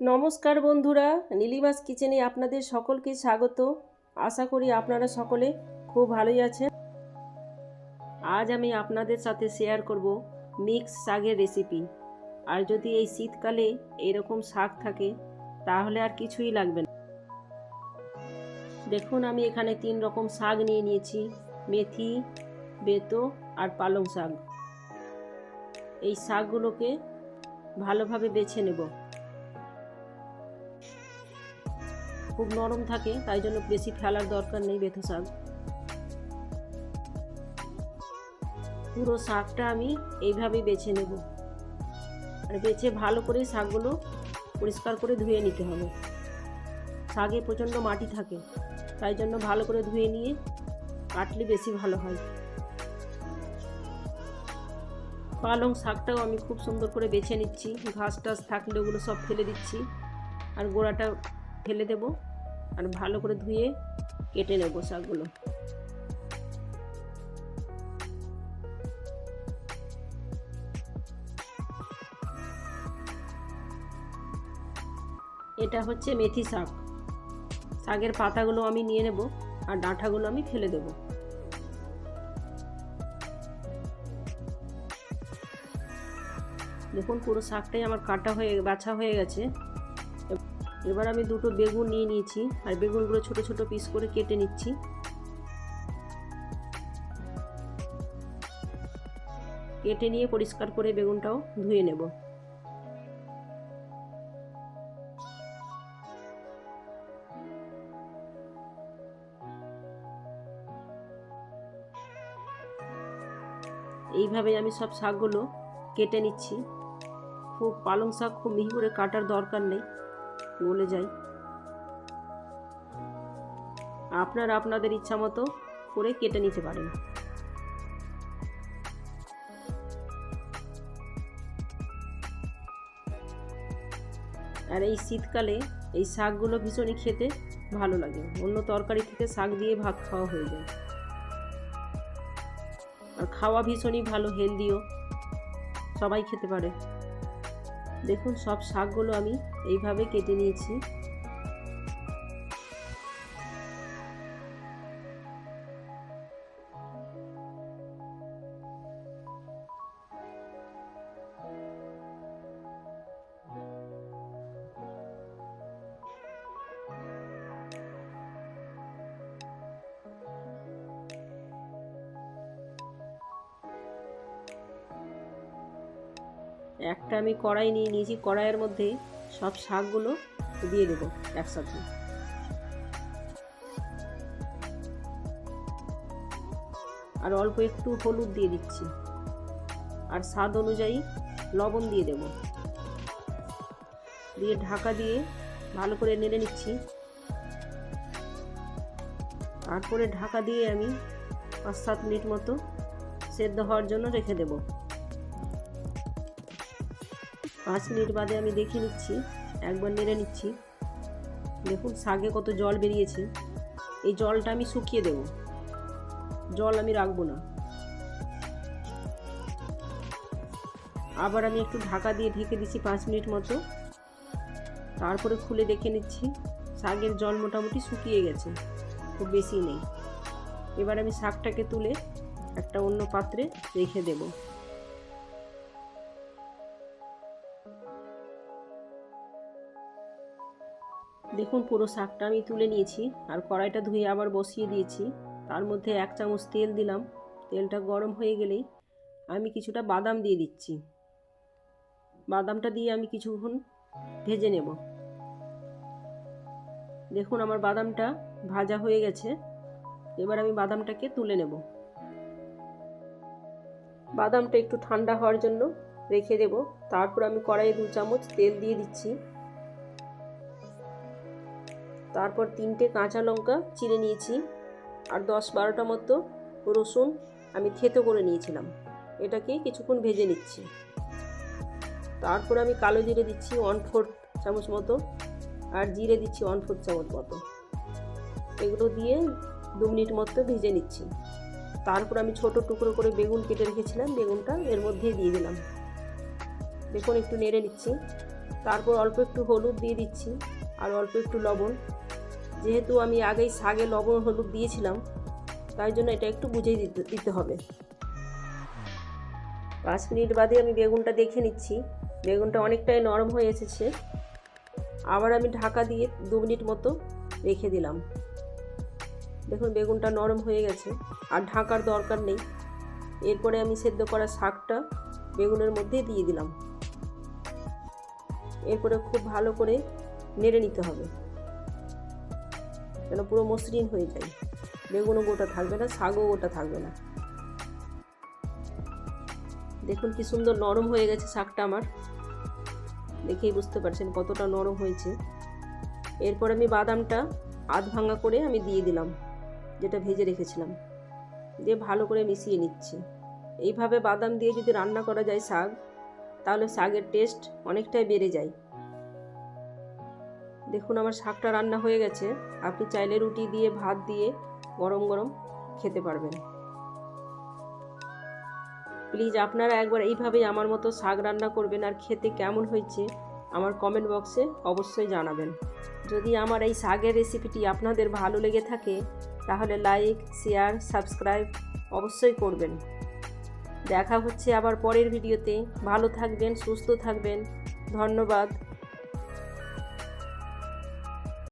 নমস্কার বন্ধুরা, নীলিমাস কিচেনে আপনাদের সকলকে স্বাগত। আশা করি আপনারা সকলে খুব ভালোই আছেন। আজ আমি আপনাদের সাথে শেয়ার করব মিক্স শাকের রেসিপি আর যদি এই শীতকালে এরকম শাক থাকে, তাহলে আর কিছুই লাগবে না। দেখুন, আমি এখানে তিন রকম শাক নিয়ে নিয়েছি, মেথি, বেতো আর পালং শাক। এই শাকগুলোকে ভালোভাবে বেছে নেব। খুব নরম থাকে, তাই জন্য বেশি ফেলার দরকার নেই বেথো শাক। পুরো শাকটা আমি এইভাবেই বেছে নেব। আর বেছে ভালো করে শাকগুলো পরিষ্কার করে ধুয়ে নিতে হবে। শাকে প্রচণ্ড মাটি থাকে, তাই জন্য ভালো করে ধুয়ে নিয়ে কাটলে বেশি ভালো হয়। পালং শাকটাও আমি খুব সুন্দর করে বেছে নিচ্ছি, ঘাস টাস থাকলে ওগুলো সব ফেলে দিচ্ছি, আর গোড়াটা ফেলে দেব। আর ভালো করে ধুয়ে কেটে নেব শাকগুলো। এটা হচ্ছে মেথি শাক। শাকের পাতাগুলো আমি নিয়ে নেব আর ডাঁটাগুলো আমি ফেলে দেব। দেখুন পুরো শাকটাই আমার কাটা হয়ে, বাছা হয়ে গেছে। এবার আমি দুটো বেগুন নিয়ে নিয়েছি, আর বেগুনগুলো ছোট ছোট পিস করে কেটে নিচ্ছি। কেটে নিয়ে পরিষ্কার করে বেগুনটাও ধুয়ে নেব। এইভাবে আমি সব শাকগুলো কেটে নিচ্ছি। খুব পালং শাক, খুব মিহি করে কাটার দরকার নেই। গলে যায় আপনারা আপনাদের ইচ্ছা মতো করে কেটে নিতে পারেন। আর এই শীতকালে এই শাকগুলো ভীষণই খেতে ভালো লাগে। অন্য তরকারি থেকে শাক দিয়ে ভাত খাওয়া হয়ে যায়। আর খাওয়া ভীষণই ভালো হেলদিও সবাই খেতে পারে। দেখুন সব শাকগুলো আমি এইভাবে কেটে নিয়েছি। একটা আমি কড়াই নিয়ে নিয়েছি, কড়াইয়ের মধ্যে সব শাকগুলো দিয়ে দেবো একসাথে। আর অল্প একটু হলুদ দিয়ে দিচ্ছি। আর স্বাদ অনুযায়ী লবণ দিয়ে দেব। দিয়ে ঢাকা দিয়ে ভালো করে নেড়ে নিচ্ছি। তারপরে ঢাকা দিয়ে আমি পাঁচ সাত মিনিট মতো সেদ্ধ হওয়ার জন্য রেখে দেবো। পাঁচ মিনিট বাদে আমি দেখে নিচ্ছি, একবার নেড়ে নিচ্ছি। দেখুন শাকে কত জল বেরিয়েছে। এই জলটা আমি শুকিয়ে দেব। জল আমি রাখব না। আবার আমি একটু ঢাকা দিয়ে ঢেকে দিচ্ছি পাঁচ মিনিট মতো। তারপরে খুলে দেখে নিচ্ছি শাকের জল মোটামুটি শুকিয়ে গেছে। খুব বেশি নেই। এবার আমি শাকটাকে তুলে একটা অন্য পাত্রে রেখে দেবো। দেখুন পুরো শাকটা আমি তুলে নিয়েছি আর কড়াইটা ধুয়ে আবার বসিয়ে দিয়েছি। তার মধ্যে এক চামচ তেল দিলাম। তেলটা গরম হয়ে গেলেই আমি কিছুটা বাদাম দিয়ে দিচ্ছি। বাদামটা দিয়ে আমি কিছুক্ষণ ভেজে নেব। দেখুন আমার বাদামটা ভাজা হয়ে গেছে। এবার আমি বাদামটাকে তুলে নেব। বাদামটা একটু ঠান্ডা হওয়ার জন্য রেখে দেব। তারপর আমি কড়াইয়ে দু চামচ তেল দিয়ে দিচ্ছি। তারপর তিনটে কাঁচা লঙ্কা চিড়ে নিয়েছি আর দশ বারোটা মতো রসুন আমি থেতো করে নিয়েছিলাম। এটাকে কিছুক্ষণ ভেজে নিচ্ছি। তারপর আমি কালো জিরে দিচ্ছি ওয়ান ফোর্থ চামচ মতো আর জিরে দিচ্ছি ওয়ান ফোর্থ চামচ মতো। এগুলো দিয়ে দু মিনিট মতো ভেজে নিচ্ছি। তারপর আমি ছোট টুকরো করে বেগুন কেটে রেখেছিলাম, বেগুনটা এর মধ্যেই দিয়ে দিলাম। দেখুন একটু নেড়ে নিচ্ছি। তারপর অল্প একটু হলুদ দিয়ে দিচ্ছি আর অল্প একটু লবণ। যেহেতু আমি আগেই শাগে লবণ, হলুদ দিয়েছিলাম, তাই জন্য এটা একটু বুঝেই দিতে দিতে হবে। পাঁচ মিনিট বাদে আমি বেগুনটা দেখে নিচ্ছি। বেগুনটা অনেকটাই নরম হয়ে এসেছে। আবার আমি ঢাকা দিয়ে দু মিনিট মতো রেখে দিলাম। দেখুন, বেগুনটা নরম হয়ে গেছে, আর ঢাকার দরকার নেই। এরপরে আমি সেদ্ধ করা শাকটা বেগুনের মধ্যে দিয়ে দিলাম। এরপরে খুব ভালো করে নেড়ে নিতে হবে। যেন পুরো মসৃণ হয়ে যায়। বেগুনও গোটা থাকবে না, শাকও গোটা থাকবে না। দেখুন কি সুন্দর নরম হয়ে গেছে শাকটা আমার। দেখেই বুঝতে পারছেন কতটা নরম হয়েছে। এরপর আমি বাদামটা আধ ভাঙা করে আমি দিয়ে দিলাম, যেটা ভেজে রেখেছিলাম। দিয়ে ভালো করে মিশিয়ে নিচ্ছি। এইভাবে বাদাম দিয়ে যদি রান্না করা যায় শাক, তাহলে শাকের টেস্ট অনেকটাই বেড়ে যায়। দেখুন আমার শাকটা রান্না হয়ে গেছে। আপনি চাইলে রুটি দিয়ে, ভাত দিয়ে গরম গরম খেতে পারবেন। প্লিজ আপনারা একবার এইভাবেই আমার মতো শাক রান্না করবেন আর খেতে কেমন হয়েছে আমার কমেন্ট বক্সে অবশ্যই জানাবেন। যদি আমার এই শাকের রেসিপিটি আপনাদের ভালো লেগে থাকে, তাহলে লাইক শেয়ার সাবস্ক্রাইব অবশ্যই করবেন। দেখা হচ্ছে আবার পরের ভিডিওতে ভালো থাকবেন, সুস্থ থাকবেন। ধন্যবাদ।